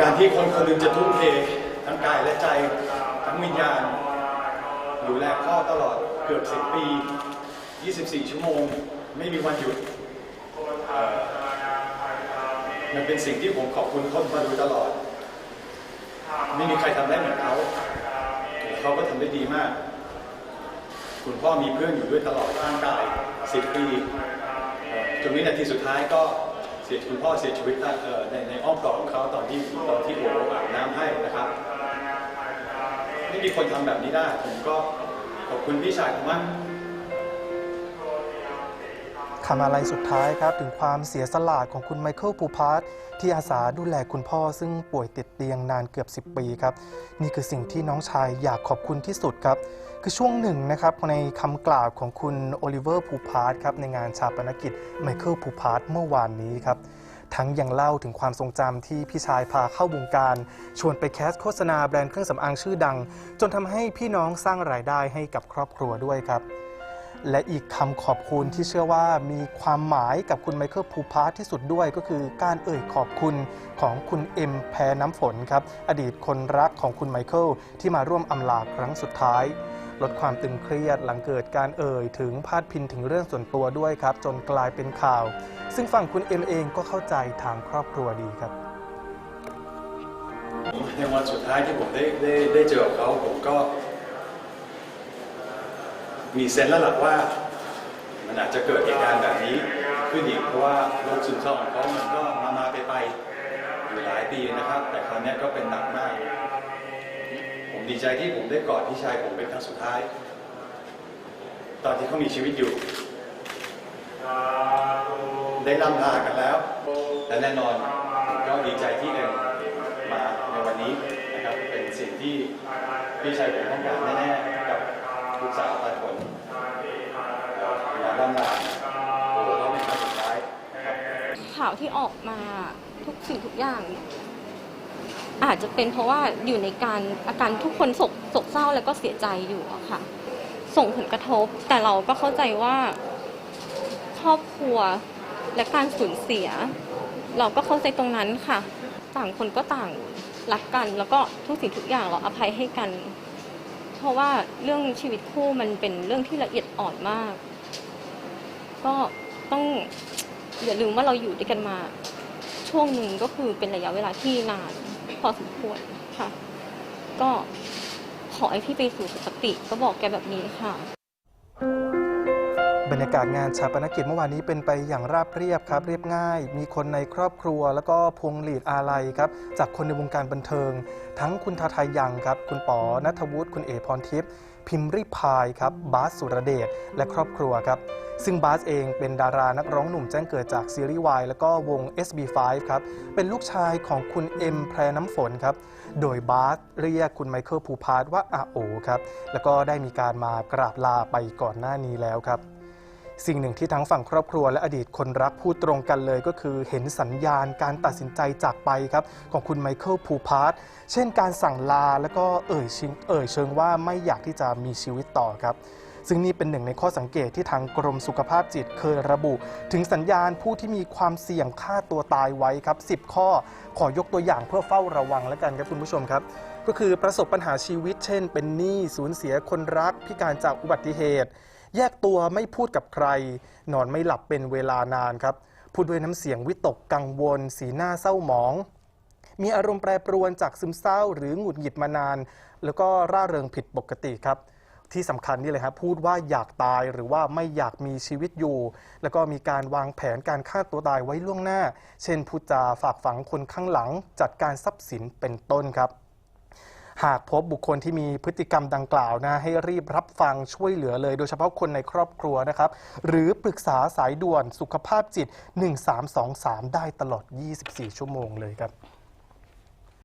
การที่คนคนหนึงจะทุ่มเททั้งกายและใจทั้งวิญญาณดูแลพ่อตลอดเกือบ10ปี 24 ชั่วโมง ไม่มีวันหยุดเอ่อมันเป็นสิ่งที่ผมขอบคุณเขามาโดยตลอด ไม่มีใครทำได้เหมือนเขาเขาก็ทำได้ดีมาก คุณพ่อมีเพื่อนอยู่ด้วยตลอดร่างกาย 10 ปีจนวินาทีสุดท้ายก็ เสียคุณพ่อเสียชีวิตในในอ้อมกอดของเขาตอนที่ตอนที่โออาบน้ำให้นะครับไม่มีคนทำแบบนี้ได้ ผมก็ขอบคุณพี่ชายผมมาก คำอะไรสุดท้ายครับถึงความเสียสละของคุณไมเคิลปูพาร์ตที่อาสาดูแลคุณพ่อซึ่งป่วยติดเตียงนานเกือบ 10 ปีครับ นี่คือสิ่งที่น้องชายอยากขอบคุณที่สุดครับ คือช่วงหนึ่งนะครับในคำกล่าวของคุณโอลิเวอร์พูพาร์ตครับในงานชาปนกิจไมเคิลพูพาร์ตเมื่อวานนี้ครับทั้งยังเล่าถึงความทรงจำที่พี่ชายพาเข้าวงการ ชวนไปแคสโฆษณาแบรนด์เครื่องสำอางชื่อดัง จนทำให้พี่น้องสร้างรายได้ให้กับครอบครัวด้วยครับ และอีกคำขอบคุณที่เชื่อว่ามีความหมายกับคุณไมเคิลภูพาร์ทที่สุดด้วยก็คือการเอ่ยขอบคุณของคุณเอ็มแพรน้ำฝนครับ อดีตคนรักของคุณไมเคิลที่มาร่วมอำลาครั้งสุดท้าย ลดความตึงเครียดหลังเกิดการเอ่ยถึงพาดพินถึงเรื่องส่วนตัวด้วยครับ จนกลายเป็นข่าว ซึ่งฝั่งคุณเอ็มเองก็เข้าใจทางครอบครัวดีครับในวันสุดท้ายที่ผมได้ได้ได้เจอกับเขาผมก็ มีเซนส์แล้วล่ะว่า มันอาจจะเกิดเหตุการณ์แบบนี้ขึ้นอีกเพราะว่าโรคซึมเศร้าของเขามันก็มามาไปไปอยู่หลายปีนะครับ แต่คราวนี้ก็เป็นหนักมาก ผมดีใจที่ผมได้กอดพี่ชายผมเป็นครั้งสุดท้าย ตอนที่เขามีชีวิตอยู่ ได้ล่ำลากันแล้ว และแน่นอนก็ดีใจที่เอ็มมาในวันนี้นะครับเป็นสิ่งที่พี่ชายผมต้องการแน่ๆ สาวตาผลเวลาล่ำลาโอ้โหเขาเป็นครั้งสุดท้ายข่าวที่ออกมาทุกสิ่งทุกอย่างอาจจะเป็นเพราะว่าอยู่ในการอาการทุกคนโศกโศกเศร้าแล้วก็เสียใจอยู่อะค่ะ ส่งผลกระทบ แต่เราก็เข้าใจว่าครอบครัวและการสูญเสีย เราก็เข้าใจตรงนั้นค่ะ ต่างคนก็ต่างรักกัน แล้วก็ทุกสิ่งทุกอย่างเราอภัยให้กัน เพราะว่าเรื่องชีวิตคู่มันเป็นเรื่องที่ละเอียดอ่อนมาก ก็ต้องอย่าลืมว่าเราอยู่ด้วยกันมา ช่วงหนึ่งก็คือเป็นระยะเวลาที่นานพอสมควรค่ะ ก็ขอให้พี่ไปสู่สุคติก็บอกแกแบบนี้ค่ะ รรยากาศงานชาปนกิจเมื่อวานนี้เป็นไปอย่างราบเรียบครับ เรียบง่าย มีคนในครอบครัว แล้วก็พวงหลีดอาลัยครับจากคนในวงการบันเทิง ทั้งคุณทาทายังครับ คุณป๋อนัทวุฒิคุณเอพรทิพย์พิมพ์ริพายครับบาสสุรเดชและครอบครัวครับ ซึ่งบาสเองเป็นดารานักร้องหนุ่มแจ้งเกิดจากซีรีส์วายแล้วก็วง SB5 ครับ เป็นลูกชายของคุณเอ็มแพรน้ำฝนครับ โดยบาสเรียกคุณไมเคิลภูพาร์ว่าอาโอครับ แล้วก็ได้มีการมากราบลาไปก่อนหน้านี้แล้วครับ สิ่งหนึ่งที่ทั้งฝั่งครอบครัวและอดีตคนรักพูดตรงกันเลยก็คือเห็นสัญญาณการตัดสินใจจากไปครับของคุณไมเคิลภูพาร์ทเช่นการสั่งลาแล้วก็เอ่ยชิงเอ่ยเชิงว่าไม่อยากที่จะมีชีวิตต่อครับ ซึ่งนี่เป็นหนึ่งในข้อสังเกตที่ทางกรมสุขภาพจิตเคยระบุ ถึงสัญญาณผู้ที่มีความเสี่ยงฆ่าตัวตายไว้ครับ 10 ข้อขอยกตัวอย่างเพื่อเฝ้าระวังแล้วกันครับคุณผู้ชมครับก็คือประสบปัญหาชีวิต เช่น เป็นหนี้สูญเสียคนรักพิการจากอุบัติเหตุ แยกตัวไม่พูดกับใคร นอนไม่หลับเป็นเวลานานครับ พูดด้วยน้ำเสียงวิตกกังวล สีหน้าเศร้าหมอง มีอารมณ์แปรปรวนจากซึมเศร้า หรือหงุดหงิดมานาน แล้วก็ร่าเริงผิดปกติครับ ที่สำคัญนี่เลยครับพูดว่าอยากตายหรือว่าไม่อยากมีชีวิตอยู่ แล้วก็มีการวางแผนการฆ่าตัวตายไว้ล่วงหน้า เช่นพูดจาฝากฝังคนข้างหลัง จัดการทรัพย์สินเป็นต้นครับ หากพบบุคคลที่มีพฤติกรรมดังกล่าวนะให้รีบรับฟังช่วยเหลือเลย โดยเฉพาะคนในครอบครัวนะครับหรือปรึกษาสายด่วนสุขภาพจิต 1323 ได้ตลอด 24 ชั่วโมงเลยครับ